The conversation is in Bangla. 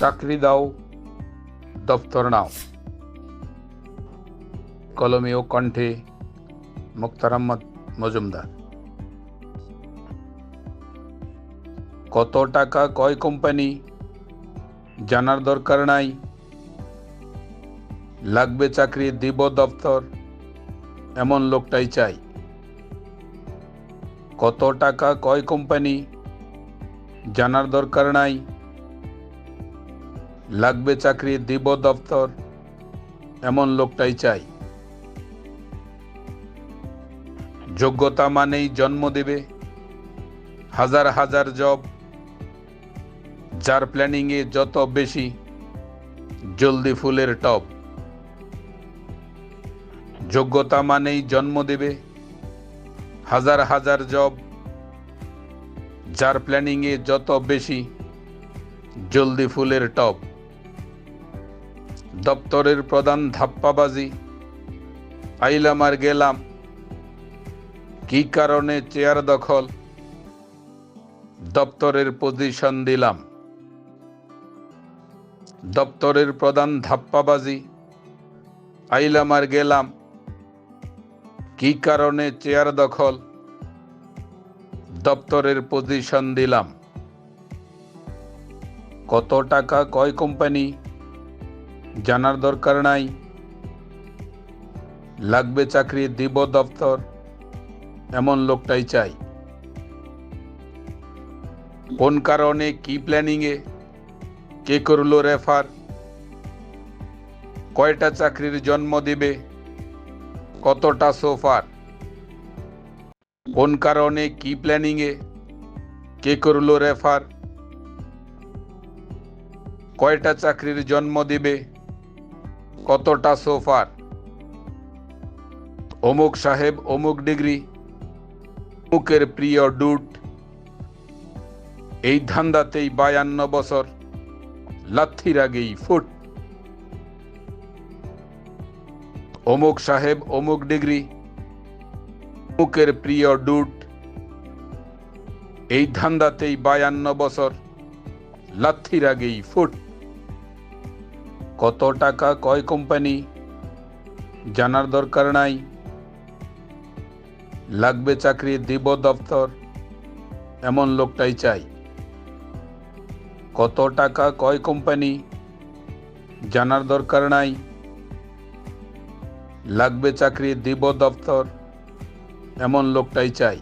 চাকরি দাও দপ্তর নাও। কলমে ও কণ্ঠে মুক্তার আহমদ মজুমদার। কত টাকা কয় কোম্পানি? জানার দরকার নাই। লাগবে চাকরি, দিব দপ্তর এমন লোকটাই চাই। কত টাকা কয় কোম্পানি? জানার দরকার নাই। লাগবে চাকরি, দিব দপ্তর, এমন লোকটাই চাই। যোগ্যতা মানেই জন্ম দেবে, হাজার হাজার জব যার প্ল্যানিংয়ে যত বেশি, জলদি ফুলের টব। যোগ্যতা মানেই জন্ম দেবে, হাজার হাজার জব যার প্ল্যানিংয়ে যত বেশি, জলদি ফুলের টব। দপ্তরের প্রধান ধাপ্পাবাজি। আইলাম আর গেলাম। কি কারণে চেয়ার দখল? দপ্তরের পজিশন দিলাম। দপ্তরের প্রধান ধাপ্পাবাজি। আইলাম আর গেলাম। কি কারণে চেয়ার দখল? দপ্তরের পজিশন দিলাম। কত টাকা কয় কোম্পানি? জানার দরকার নাই। লাগবে চাকরি, দিব দপ্তর, এমন লোকটাই চাই। কোন কারণে, কি প্ল্যানিংয়ে, কে করল রেফার, কয়টা চাকরির জন্ম দিবে, কতটা সোফার, কোন কারণে, কি প্ল্যানিংয়ে, কে করল রেফার, কয়টা চাকরির জন্ম দিবে কতটা সোফার অমুক সাহেব অমুক ডিগ্রি অমুকের প্রিয় ডুট এই ধান্দাতেই বায়ান্ন বছর, লাথির আগেই ফুট। অমুক সাহেব অমুক ডিগ্রি অমুকের প্রিয় ডুট এই ধান্দাতেই বায়ান্ন বছর, লাথির আগেই ফুট। কত টাকা কয় কোম্পানি? জানার দরকার নাই। লাগবে চাকরি দিব দপ্তর, এমন লোকটাই চাই। কত টাকা কয় কোম্পানি? জানার দরকার নাই। লাগবে চাকরি দিব দপ্তর, এমন লোকটাই চাই।